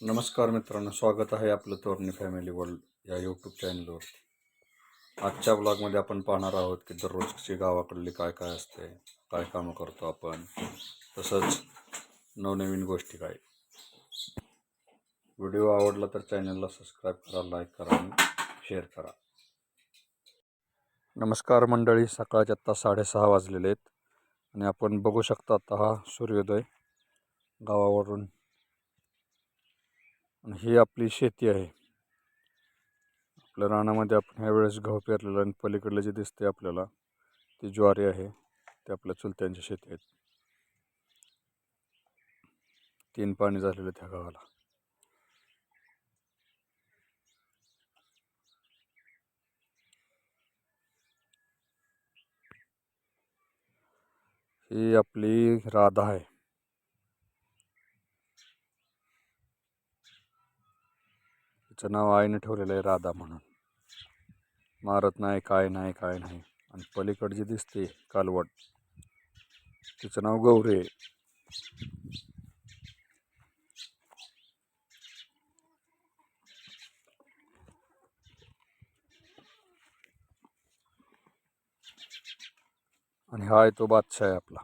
नमस्कार मित्रांनो स्वागत आहे आपलं तोरणी फॅमिली वर्ल्ड या यूट्यूब चॅनलवरती आजच्या ब्लॉगमध्ये आपण पाहणार आहोत की दररोजची गावाकडली काय काय असते काय कामं करतो आपण तसंच नवनवीन गोष्टी काय. व्हिडिओ आवडला तर चॅनलला सबस्क्राईब करा लाईक करा आणि शेअर करा. नमस्कार मंडळी सकाळचे आत्ता साडेसहा वाजलेले आहेत आणि आपण बघू शकता आता हा सूर्योदय गावावरून आणि ही आपली शेती आहे. आपल्या रानामध्ये आपण ह्या वेळेस गहू पेरलेला आणि पलीकडलं जे दिसते आपल्याला ती ज्वारी आहे ते आपल्या चुलत्यांची शेती आहेत. तीन पाणी झालेलं त्या गावाला ही आपली राधा आहे. तिचं नाव आईने ठेवलेलं आहे राधा म्हणून. मारत नाही काय नाही काय नाही. आणि पलीकड जी दिसते कालवट तिचं नाव गौरी आहे. आणि हा आहे तो बादशाह आहे आपला.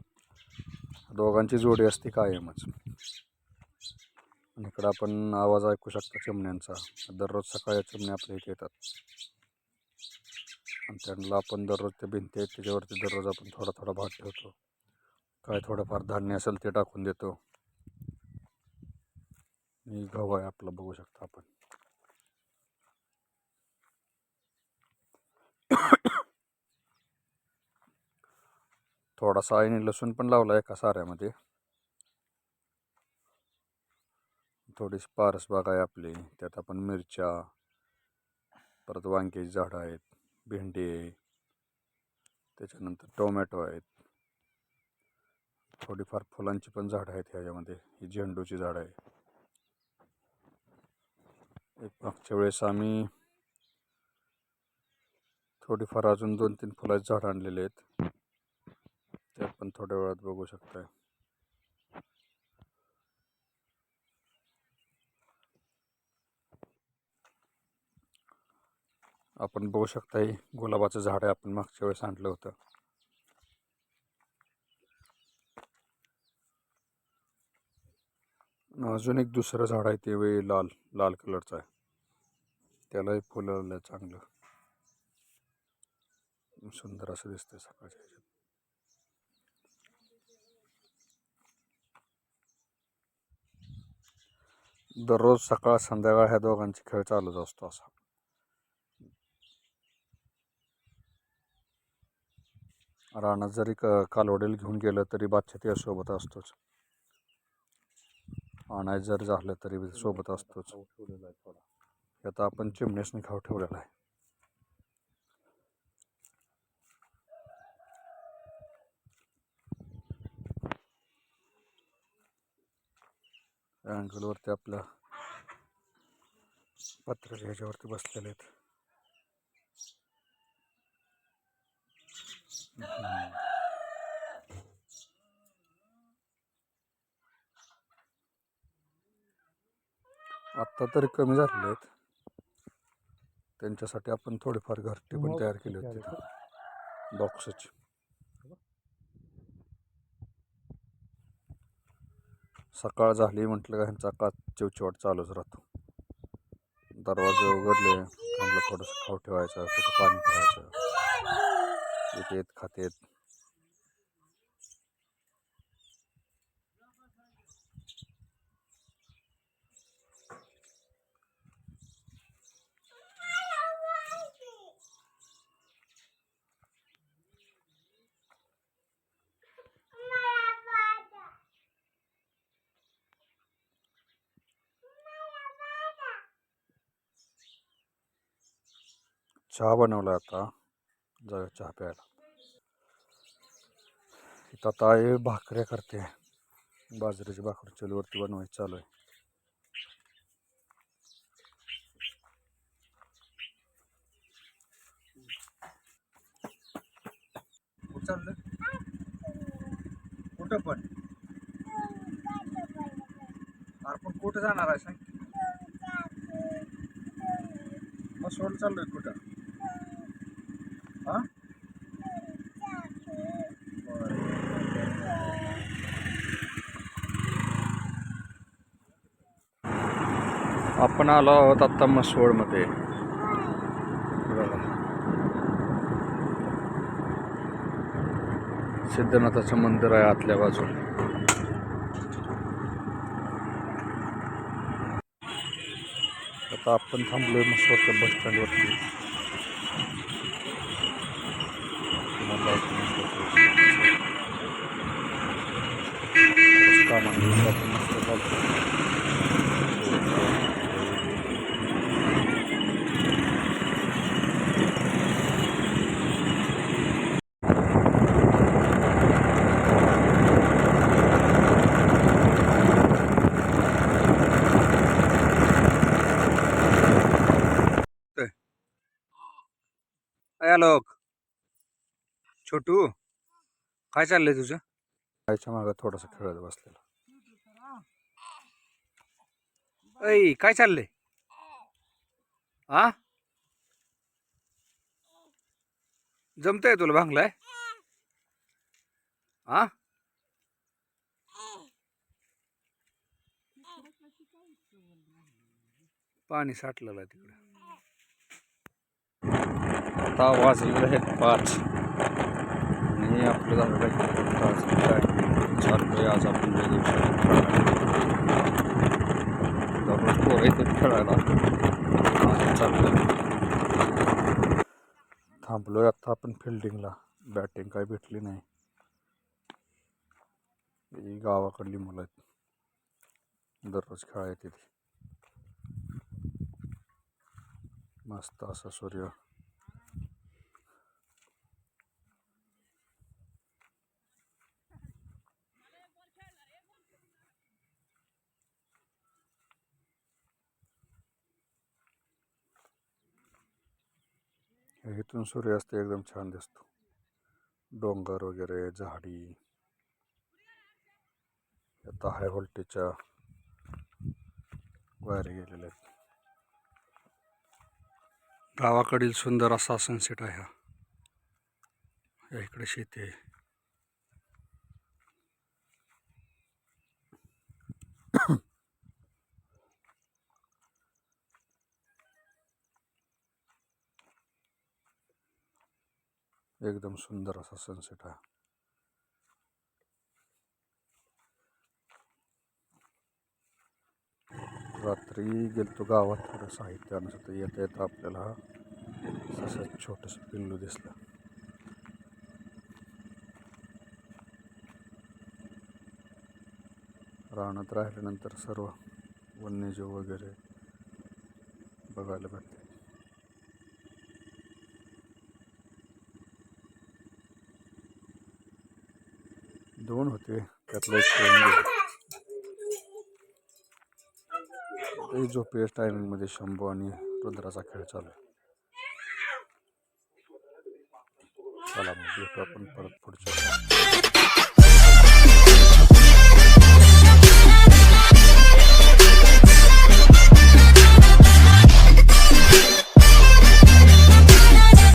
दोघांची जोडी असते कायमच. आणि इकडं आपण आवाज ऐकू शकता चिमण्यांचा. दररोज सकाळी चिमण्या आपल्या इथे येतात. आणि त्यांना आपण दररोज ते भिंती आहेत त्याच्यावरती दररोज आपण थोडा थोडा भात ठेवतो. काय थोडंफार धान्य असेल ते टाकून देतो. आणि गहू आहे आपलं बघू शकता आपण. थोडासा आईने लसूण पण लावला आहे एका साऱ्यामध्ये. थोडीशी पारसबाग आहे आपली. त्यात आपण मिरच्या परत वांग्याची झाडं आहेत भेंडी आहे. त्याच्यानंतर टोमॅटो आहेत. थोडीफार फुलांची पण झाडं आहेत ह्याच्यामध्ये. ही झेंडूची झाडं आहे. एक मागच्या वेळेस आम्ही थोडीफार अजून दोन तीन फुलाची झाडं आणलेली आहेत. ते आपण थोड्या वेळात बघू शकताय. आपण बघू शकता हे गुलाबाचं झाड आहे आपण मागच्या वेळेस आणलं होतं. अजून एक दुसरं झाड आहे ते वे लाल लाल कलरचं आहे. त्यालाही फुलं आलं चांगलं. सुंदर असं दिसतंय सकाळच्या ह्याच्यात. दररोज सकाळ संध्याकाळ ह्या दोघांचे खेळ चालूच असतो असा. रानात जरी क कालवडेल घेऊन गेलं तरी बादशा त्या सोबत असतोच. आणायचं जर झालं तरी सोबत असतोच. हे आता आपण चिमण्यासनी खाऊ ठेवलेला आहे. त्या अँगलवरती आपल्या पत्र ह्याच्यावरती बसलेले आहेत. आत्ता तरी कमी झालेले आहेत त्यांच्यासाठी आपण थोडीफार घरटी पण तयार केली होती बॉक्सची सकाळ झाली म्हटलं का ह्यांचा का चिवचिवाट चालूच राहतो. दरवाजे उघडले थोडंसं खाऊ ठेवायचं कुठं पाणी ठेवायचं. येतेत खातेत. चहा बनवला आता. जाऊया चहा प्यायला. इथं आता आहे भाकऱ्या करते. बाजरीची भाकर चलीवरती बनवायची चालू आहे. चाललं कुठं पण? आपण कुठं जाणार आहे सांग. मग सोड चाललोय कुठं? आपण आलो आहोत आत्ता मसवडमध्ये बघा. सिद्धनाथाचं मंदिर आहे आतल्या बाजूला आता आपण थांबलोय मसवडच्या बस स्टँडवरती तुम्हाला एक आपण मस्त चालतो. अया लोक छोटू काय चाललंय तुझं? खायच्या मागं थोडस खेळत बसलेला. ऐ काय चाललंय? आ? जमतंय तुला भांगलाय? आ? पाणी साठलेलं आहे तिकडे. आता वाजलेले आहेत पाच आणि आपलं झालं आहे तास चाललोय आज आपण वेगवेगळ्या दररोज पोर येतात खेळायला. आज थांबलो थांबलोय आत्ता आपण फिल्डिंगला बॅटिंग काय भेटली नाही. ही गावाकडली मुलं आहेत. दररोज खेळायला येते मस्त असा सूर्य. इथून सूर्यास्त एकदम छान दिसतो. डोंगर वगैरे झाडी. आता हाय व्होल्टेजच्या वायरी गेलेल्या आहेत. गावाकडील सुंदर असा सनसेट आहे हा. या इकडे शेती आहे. एकदम सुंदर असा सनसेट आहे रात्री गेलतो गावात थोडं साहित्य आणत येता येता आपल्याला असं छोटंसं पिल्लू दिसलं. रानात राहिल्यानंतर सर्व वन्यजीव वगैरे बघायला भेटते दोन होते त्यातलं एक पळून गेलं. टायमिंगमध्ये शंभू आणि रुद्राचा खेळ चालू चला मग भेटू आपण परत पुढच्या